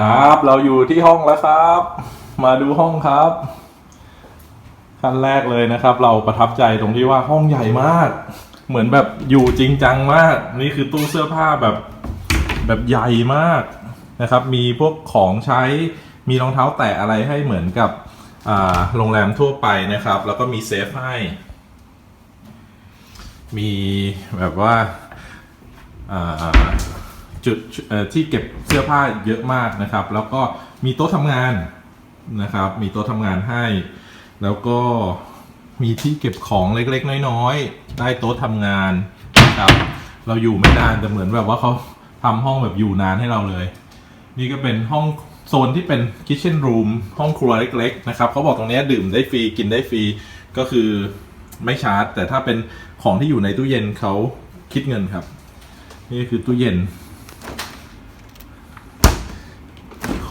ครับ เราอยู่ที่ห้องแล้วครับ มาดูห้องครับขั้นแรกเลยนะครับ เราประทับใจตรงที่ว่าห้องใหญ่มาก เหมือนแบบอยู่จริงจังมาก นี่คือตู้เสื้อผ้าแบบแบบใหญ่มากนะครับ มีพวกของใช้มีรองเท้าแตะอะไรให้เหมือนกับโรงแรมทั่วไปนะครับ แล้วก็มีเซฟให้ มีแบบว่า จุดที่เก็บเสื้อผ้าเยอะมากนะครับ แล้วก็มีโต๊ะทำงานนะครับ มีโต๊ะทำงานให้ แล้วก็มีที่เก็บของเล็กๆ น้อยๆได้โต๊ะทำงานนะครับเราอยู่ไม่นานแต่เหมือนแบบว่าเขาทำห้องแบบอยู่นานให้เราเลย นี่ก็เป็นห้องโซนที่เป็นคิ t เช่นรูมห้องครัวเล็ก ๆ นะครับเขาบอกตรงนี้ดื่มได้ฟรีกินได้ฟรีก็คือไม่ชาร์จ แต่ถ้าเป็นของที่อยู่ในตู้เย็นเขาคิดเงินครับ นี่คือตู้เย็น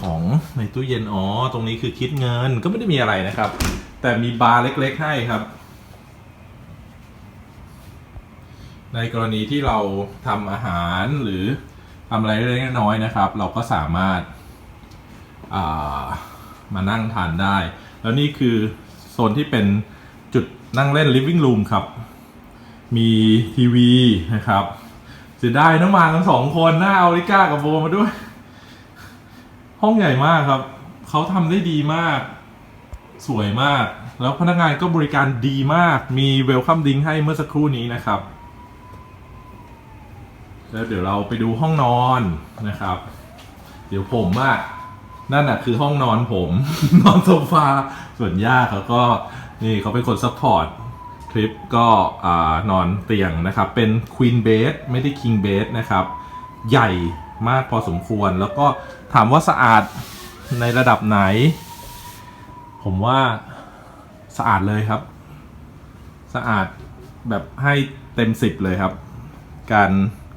ของในตู้เย็นอ๋อตรงนี้คือคิดเงินก็ไม่ได้มีอะไรนะครับ แต่มีบาร์เล็กๆให้ครับ ในกรณีที่เราทำอาหารหรือทำอะไรเล็กๆน้อยๆนะครับ เราก็สามารถามานั่งทานได้ แล้วนี่คือโซนที่เป็นจุดนั่งเล่น living room ครับ มีทีวีนะครับเสียดายน้องมาทั้งสองคนหน้าเอาริก้ากับโบมาด้วย ห้องใหญ่มากครับ เขาทำได้ดีมาก สวยมาก แล้วพนักงานก็บริการดีมาก มีเวลคัมดิงให้เมื่อสักครู่นี้นะครับ แล้วเดี๋ยวเราไปดูห้องนอนนะครับ เดี๋ยวผมอะนั่นอะคือห้องนอนผม นอนโซฟา ส่วนย่าเขาก็นี่เขาเป็นคนซัพพอร์ตทริปก็อนอนเตียงนะครับ เป็นควีนเบดไม่ได้คิงเบดนะครับ ใหญ่ มากพอสมควร แล้วก็ถามว่าสะอาดในระดับไหน ผมว่าสะอาดเลยครับ สะอาดแบบให้เต็มสิบเลยครับ การ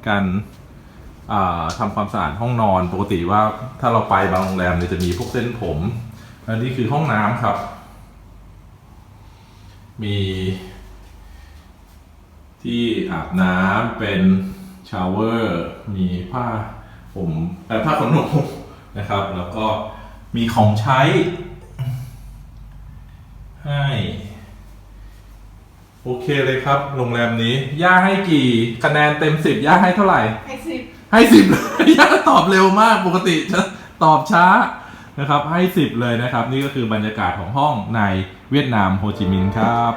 การอ่าทำความสะอาดห้องนอนปกติว่าถ้าเราไปบางโรงแรมเนี่ยจะมีพวกเส้นผมอันนี้คือห้องน้ำครับ มีที่อาบน้ำเป็นชาวเวอร์ มีผ้า ผมเอ่อผ้าขนหนูนะครับ แล้วก็มีของใช้ ให้ โอเคเลยครับ โรงแรมนี้ ย่าให้กี่คะแนนเต็มสิบย่าให้เท่าไหร่ ให้สิบให้สิบเลยย่าตอบเร็วมากปกติจะตอบช้านะครับ ให้สิบเลยนะครับ นี่ก็คือบรรยากาศของห้องในเวียดนามโฮจิมินห์ครับ